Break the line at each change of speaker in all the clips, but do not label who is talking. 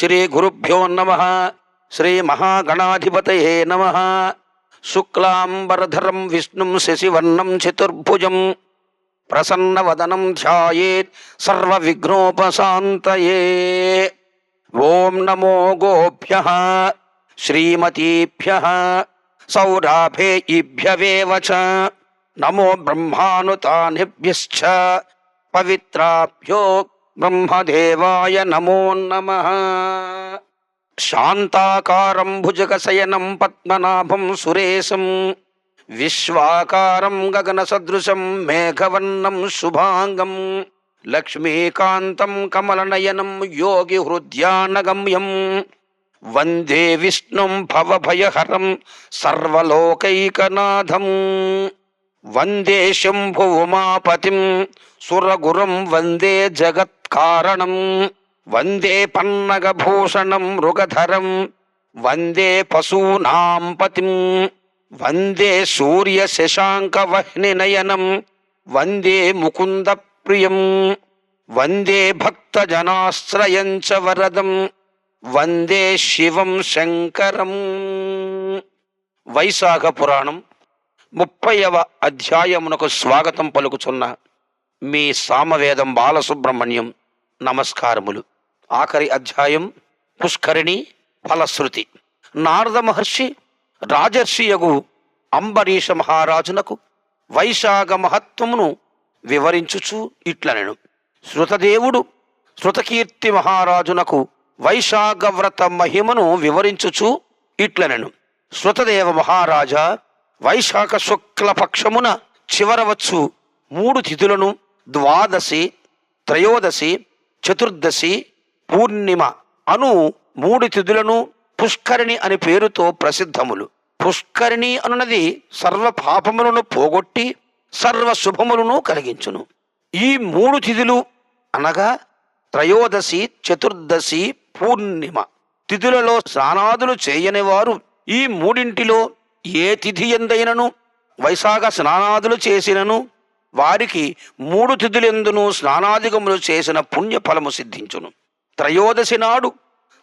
ஸ்ரீகுருப்போ நம ஸ்ரீ மகாகணாதிபதையே நம சுக்லாம்பரதரம் விஷ்ணும் சசிவர்ணம் சதுர்புஜம். பிரசன்னவதனம் தியாயேத் சர்வ விக்னோபசாந்தயே ஓம் நமோ கோபிய ஸ்ரீமதீபிய சௌராபேயிபியவேவச்ச நமோ பிரம்மானுதானிபியச்ச பவித்ராபியோ బ్రహ్మదేవాయ నమో నమ. శాంతాకారం భుజగశయనం పద్మనాభం సురేశం విశ్వాకారం గగనసదృశం మేఘవర్ణం శుభాంగం లక్ష్మీకాంతం కమలనయనం యోగి హృద్యానగమ్యం వందే విష్ణుం భవభయహరం సర్వలోకైకనాథం వందే శంభుమాపతిం సురగురం వందే జగత్ జగత్కారణం వందే పన్నగభూషణం మృగధరం వందే పశూనాం పతిం వందే సూర్య శశాంక వహ్నినయనం వందే ముకుంద ప్రియం వందే భక్తజనాశ్రయం చ వరదం వందే శివం శంకరం. వైశాఖ పురాణం ముప్పైవ అధ్యాయమునకు స్వాగతం పలుకుచున్నా మీ సామవేదం బాలసుబ్రహ్మణ్యం నమస్కారములు. ఆఖరి అధ్యాయం పుష్కరిణి ఫలశ్రుతి. నారద మహర్షి రాజర్షియగు అంబరీష మహారాజునకు వైశాఖ మహత్వమును వివరించుచు ఇట్లనెను. శృతదేవుడు శృతకీర్తి మహారాజునకు వైశాఖ వ్రత మహిమను వివరించుచు ఇట్లనెను. శృతదేవ మహారాజా వైశాఖ శుక్ల పక్షమున చివరవచ్చు మూడు తిథులను ద్వాదశి త్రయోదశి చతుర్దశి పూర్ణిమ అను మూడు తిథులను పుష్కరిణి అని పేరుతో ప్రసిద్ధములు. పుష్కరిణి అనున్నది సర్వ పాపములను పోగొట్టి సర్వ శుభములను కలిగించును. ఈ మూడు తిథులు అనగా త్రయోదశి చతుర్దశి పూర్ణిమ తిథులలో స్నానాదులు చేయని వారు ఈ మూడింటిలో ఏ తిథి ఎందైనను? వైశాఖ స్నానాదులు చేసినను? వారికి మూడు తిథులెందును స్నానాధికములు చేసిన పుణ్యఫలము సిద్ధించును. త్రయోదశి నాడు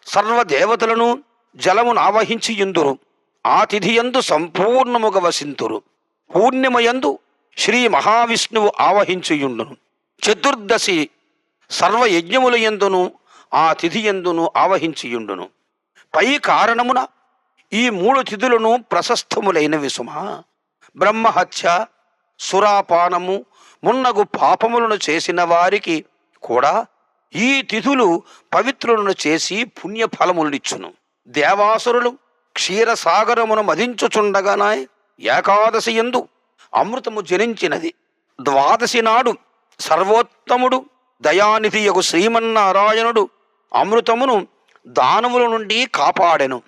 సర్వదేవతలను జలమును ఆవహించి ఇందురు ఆ తిథియందు సంపూర్ణముగ వసింతురు. పూర్ణిమయందు శ్రీ మహావిష్ణువు ఆవహించియుండును. చతుర్దశి సర్వయజ్ఞముల ఎందును ఆ తిథి ఎందును ఆవహించియుండును. పై కారణమున ఈ మూడు తిథులను ప్రశస్తములైన సుమ. బ్రహ్మహత్య సురాపానము మున్నగు పాపములను చేసిన వారికి కూడా ఈ తిథులు పవిత్రులను చేసి పుణ్యఫలములనిచ్చును. దేవాసురులు క్షీరసాగరమును మధించుచుండగానాయ్ ఏకాదశి ఎందు అమృతము జనించినది. ద్వాదశి నాడు సర్వోత్తముడు యొక్క శ్రీమన్నారాయణుడు అమృతమును దానవుల నుండి కాపాడెను.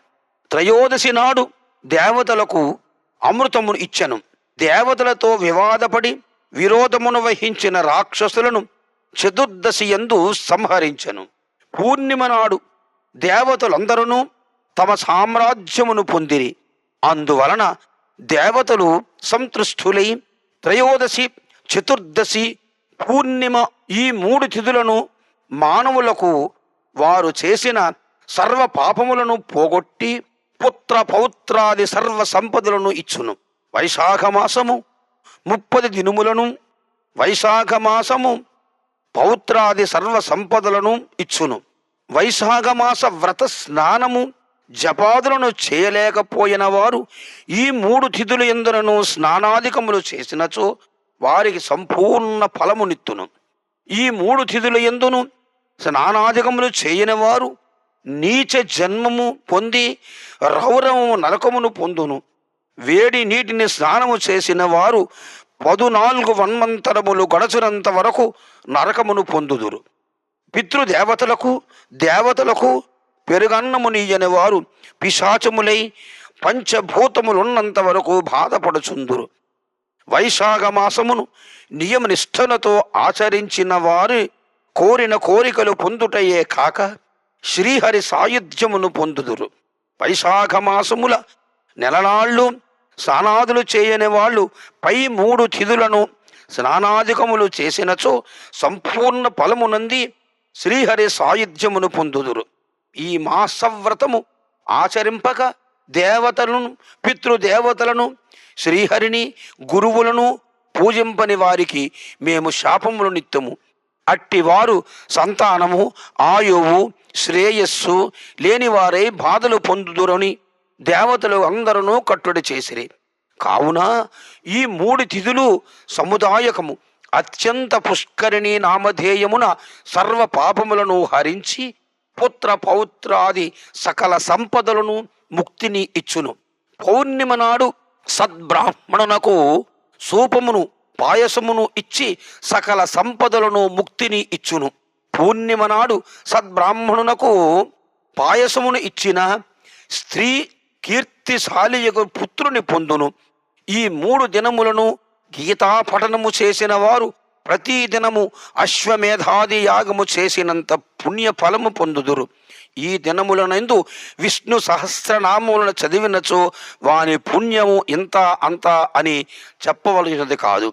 త్రయోదశి నాడు దేవతలకు అమృతమును ఇచ్చెను. దేవతలతో వివాదపడి విరోధమును వహించిన రాక్షసులను చతుర్దశి యందు సంహరించెను. పూర్ణిమ నాడు దేవతలందరూ తమ సామ్రాజ్యమును పొందిరి. అందువలన దేవతలు సంతృష్టులై త్రయోదశి చతుర్దశి పూర్ణిమ ఈ మూడు తిథులను మానవులకు వారు చేసిన సర్వ పాపములను పోగొట్టి పుత్ర పౌత్రాది సర్వ సంపదలను ఇచ్చును. వైశాఖ మాసము ముప్పది దినుములను వైశాఖ మాసము పౌత్రాది సర్వ సంపదలను ఇచ్చును. వైశాఖ మాస వ్రత స్నానము జపాదులను చేయలేకపోయిన వారు ఈ మూడు తిథులు ఎందునను స్నానాధికములు చేసినచో వారికి సంపూర్ణ ఫలమునిత్తును. ఈ మూడు తిథుల ఎందును స్నానాధికములు చేయని వారు నీచ జన్మము పొంది రౌరవము నరకమును పొందును. వేడి నీటిని స్నానము చేసిన వారు పదునాలుగు వన్మంతరములు గడచినంత వరకు నరకమును పొందుదురు. పితృదేవతలకు దేవతలకు పెరుగన్నమునియని వారు పిశాచములై పంచభూతములున్నంత వరకు బాధపడుచుందురు. వైశాఖ మాసమును నియమనిష్టలతో ఆచరించిన వారు కోరిన కోరికలు పొందుటయే కాక శ్రీహరి సాయుధ్యమును పొందుదురు. వైశాఖ మాసముల నెలనాళ్ళు స్నానాదులు చేయని వాళ్ళు పై మూడు తిథులను స్నానాధికములు చేసినచో సంపూర్ణ ఫలమునంది శ్రీహరి సాయుధ్యమును పొందుదురు. ఈ మాసవ్రతము ఆచరింపక దేవతలను పితృదేవతలను శ్రీహరిని గురువులను పూజింపని వారికి మేము శాపములు నిత్యము. అట్టివారు సంతానము ఆయువు శ్రేయస్సు లేనివారై బాధలు పొందుదురని దేవతలు అందరూ కట్టుడి చేసిరి. కావున ఈ మూడు తిథులు సముదాయకము. అత్యంత పుష్కరిణి నామధేయమున సర్వ పాపములను హరించి పుత్ర పౌత్రాది సకల సంపదలను ముక్తిని ఇచ్చును. పౌర్ణిమ నాడు సద్బ్రాహ్మణునకు సూపమును పాయసమును ఇచ్చి సకల సంపదలను ముక్తిని ఇచ్చును. పూర్ణిమ నాడు సద్బ్రాహ్మణునకు పాయసమును ఇచ్చిన స్త్రీ కీర్తిశాలియకు పుత్రుని పొందును. ఈ మూడు దినములను గీతా పఠనము చేసిన వారు ప్రతి దినము అశ్వమేధాది యాగము చేసినంత పుణ్య ఫలము పొందుదురు. ఈ దినములనందు విష్ణు సహస్రనామములను చదివినచో వాని పుణ్యము ఇంత అంత అని చెప్పవలసినది కాదు.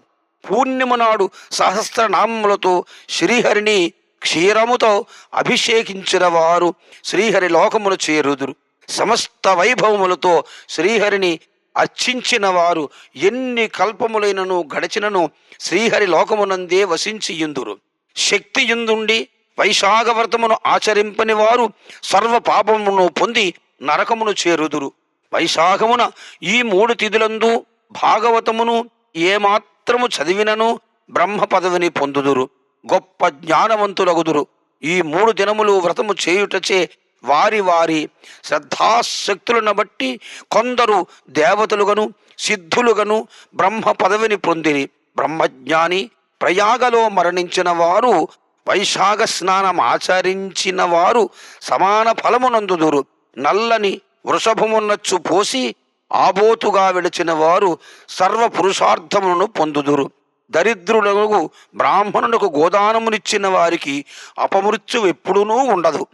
పూర్ణిమ నాడు సహస్రనామములతో శ్రీహరిని క్షీరముతో అభిషేకించిన వారు శ్రీహరి లోకమును చేరుదురు. సమస్త వైభవములతో శ్రీహరిని అర్చించిన వారు ఎన్ని కల్పములైనను గడచినను శ్రీహరి లోకమునందే వసించి ఇందురు శక్తి ఎందుండి వైశాఖ వ్రతమును ఆచరింపని వారు సర్వ పాపమును పొంది నరకమును చేరుదురు. వైశాఖమున ఈ మూడు తిథులందు భాగవతమును ఏమాత్రము చదివినను బ్రహ్మ పదవిని పొందుదురు. గొప్ప జ్ఞానవంతులగుదురు. ఈ మూడు దినములు వ్రతము చేయుటచే వారి వారి శ్రద్ధాశక్తులను బట్టి కొందరు దేవతలుగను సిద్ధులుగను బ్రహ్మ పదవిని పొందిరి. బ్రహ్మజ్ఞాని ప్రయాగలో మరణించిన వారు వైశాఖ స్నానం ఆచరించిన వారు సమాన ఫలమునందుదురు నల్లని వృషభమున్నచ్చు పోసి ఆబోతుగా విడిచిన వారు సర్వ పురుషార్థములను పొందుదురు. దరిద్రులకు బ్రాహ్మణులకు గోదానమునిచ్చిన వారికి అపమృత్యు ఎప్పుడునూ ఉండదు.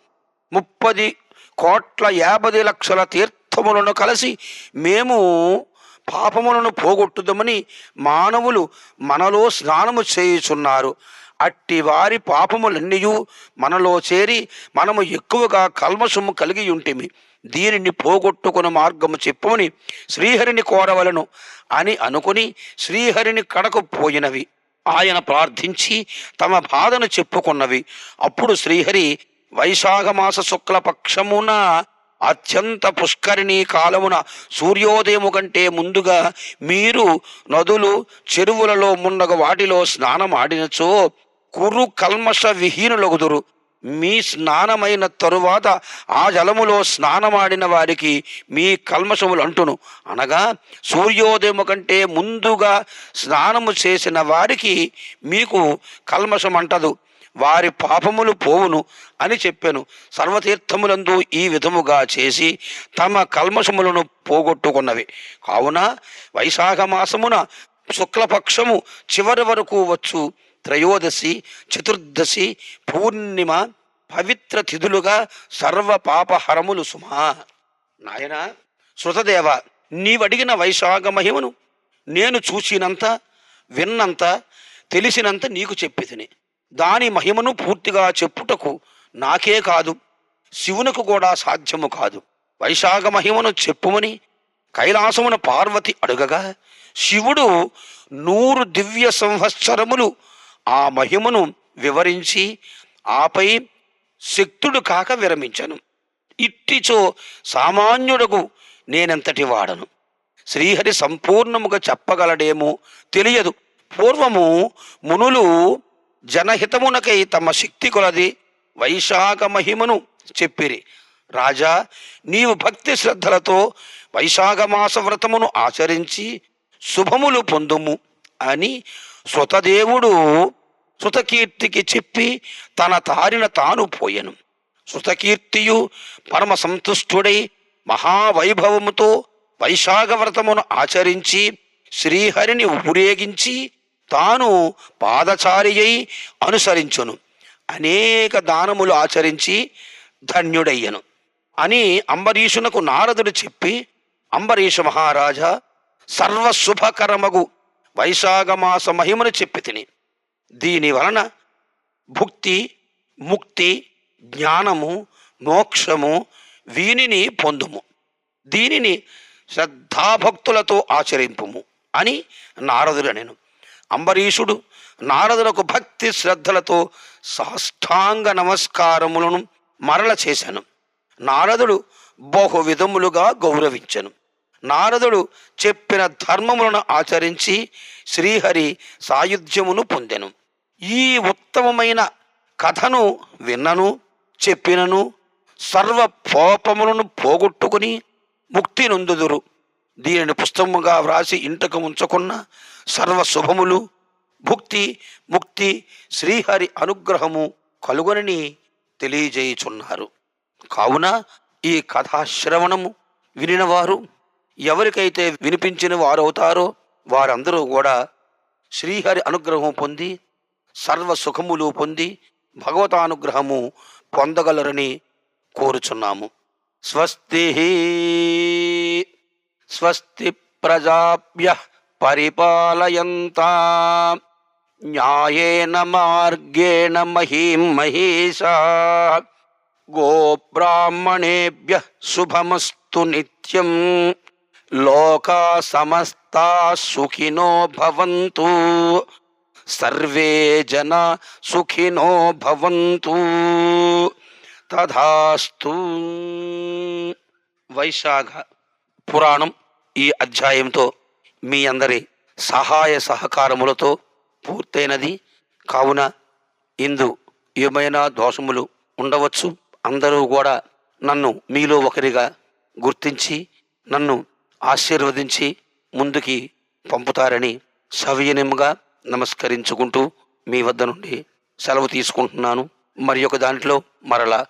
ముప్పది కోట్ల యాభై లక్షల తీర్థములను కలిసి మేము పాపములను పోగొట్టుదమని మానవులు మనలో స్నానము చేయుచున్నారు. అట్టి వారి పాపములన్నీయు మనలో చేరి మనము ఎక్కువగా కల్మషము కలిగి ఉంటిమి. దీనిని పోగొట్టుకున్న మార్గము చెప్పమని శ్రీహరిని కోరవలను అని అనుకుని శ్రీహరిని కడకు పోయినవి. ఆయన ప్రార్థించి తమ బాధను చెప్పుకున్నవి. అప్పుడు శ్రీహరి వైశాఖమాస శుక్లపక్షమున శుక్ల పక్షమున అత్యంత పుష్కరిణి కాలమున సూర్యోదయము కంటే ముందుగా మీరు నదులు చెరువులలో మున్నగ వాటిలో స్నానం ఆడినచో కురు కల్మష విహీనులగుదురు. మీ స్నానమైన తరువాత ఆ జలములో స్నానమాడిన వారికి మీ కల్మషములు అంటును అనగా సూర్యోదయము కంటే ముందుగా స్నానము చేసిన వారికి మీకు కల్మషం అంటదు వారి పాపములు పోవును అని చెప్పాను. సర్వతీర్థములందు ఈ విధముగా చేసి తమ కల్మషములను పోగొట్టుకున్నవి. కావున వైశాఖ మాసమున శుక్లపక్షము చివరి వరకు వచ్చు. త్రయోదశి చతుర్దశి పూర్ణిమ పవిత్ర తిథులుగా సర్వ పాపహరములు సుమా. నాయన శృతదేవ నీవడిగిన వైశాఖ మహిమను నేను చూసినంత విన్నంత తెలిసినంత నీకు చెప్పితిని దాని మహిమను పూర్తిగా చెప్పుటకు నాకే కాదు శివునకు కూడా సాధ్యము కాదు. వైశాఖ మహిమను చెప్పుమని కైలాసమున పార్వతి అడుగగా శివుడు నూరు దివ్య సంవత్సరములు ఆ మహిమను వివరించి ఆపై శక్తుడు కాక విరమించను. ఇట్టిచో సామాన్యుడకు నేనెంతటి వాడను? శ్రీహరి సంపూర్ణముగా చెప్పగలడేమో తెలియదు. పూర్వము మునులు జనహితమునకై తమ శక్తి కొలది వైశాఖ మహిమను చెప్పిరి. రాజా నీవు భక్తి శ్రద్ధలతో వైశాఖ మాస వ్రతమును ఆచరించి శుభములు పొందుము అని సుతదేవుడు సుతకీర్తికి చెప్పి తన తారిన తాను పోయెను. సుతకీర్తియు పరమ సంతుష్టుడై మహావైభవముతో వైశాఖ వ్రతమును ఆచరించి శ్రీహరిని ఊరేగించి తాను పాదచారి అయి అనుసరించును. అనేక దానములు ఆచరించి ధన్యుడయ్యను. అని అంబరీషునకు నారదుడు చెప్పి అంబరీష మహారాజా సర్వశుభకరమగు వైశాఖమాస మహిమను చెప్పి తిని. దీని వలన భుక్తి ముక్తి జ్ఞానము మోక్షము వీనిని పొందుము. దీనిని శ్రద్ధాభక్తులతో ఆచరింపుము అని నారదుడు నేను అంబరీషుడు నారదులకు భక్తి శ్రద్ధలతో సాష్టాంగ నమస్కారములను మరల చేశాను. నారదుడు బహు విధములుగా గౌరవించను. నారదుడు చెప్పిన ధర్మములను ఆచరించి శ్రీహరి సాయుధ్యమును పొందెను. ఈ ఉత్తమమైన కథను విన్నను చెప్పినను సర్వ పోపములను పోగొట్టుకుని ముక్తి నొందుదురు దీనిని పుస్తకముగా వ్రాసి ఇంటకు ఉంచకున్న సర్వ శుభములు భుక్తి ముక్తి శ్రీహరి అనుగ్రహము కలుగొనని తెలియజేయుచున్నారు. కావున ఈ కథాశ్రవణము వినినవారు ఎవరికైతే వినిపించిన వారవుతారో వారందరూ కూడా శ్రీహరి అనుగ్రహం పొంది సర్వ సుఖములు పొంది భగవతానుగ్రహము పొందగలరని కోరుచున్నాము. స్వస్తి. स्वस्ति प्रजाप्य परिपालयन्ता न्यायेन मार्गेण महीं महीषा गोब्राह्मणेभ्यः शुभमस्तु नित्यम्। लोका समस्ता सुखिनो भवन्तु। सर्वे जना सुखिनो भवन्तु। तथास्तु। वैशाख। పురాణం ఈ అధ్యాయంతో మీ అందరి సహాయ సహకారములతో పూర్తయినది. కావున ఇందు ఏమైనా దోషములు ఉండవచ్చు అందరూ కూడా నన్ను మీలో ఒకరిగా గుర్తించి నన్ను ఆశీర్వదించి ముందుకి పంపుతారని సవినయంగా నమస్కరించుకుంటూ మీ వద్ద నుండి సెలవు తీసుకుంటున్నాను. మరి ఒక దాంట్లో మరలా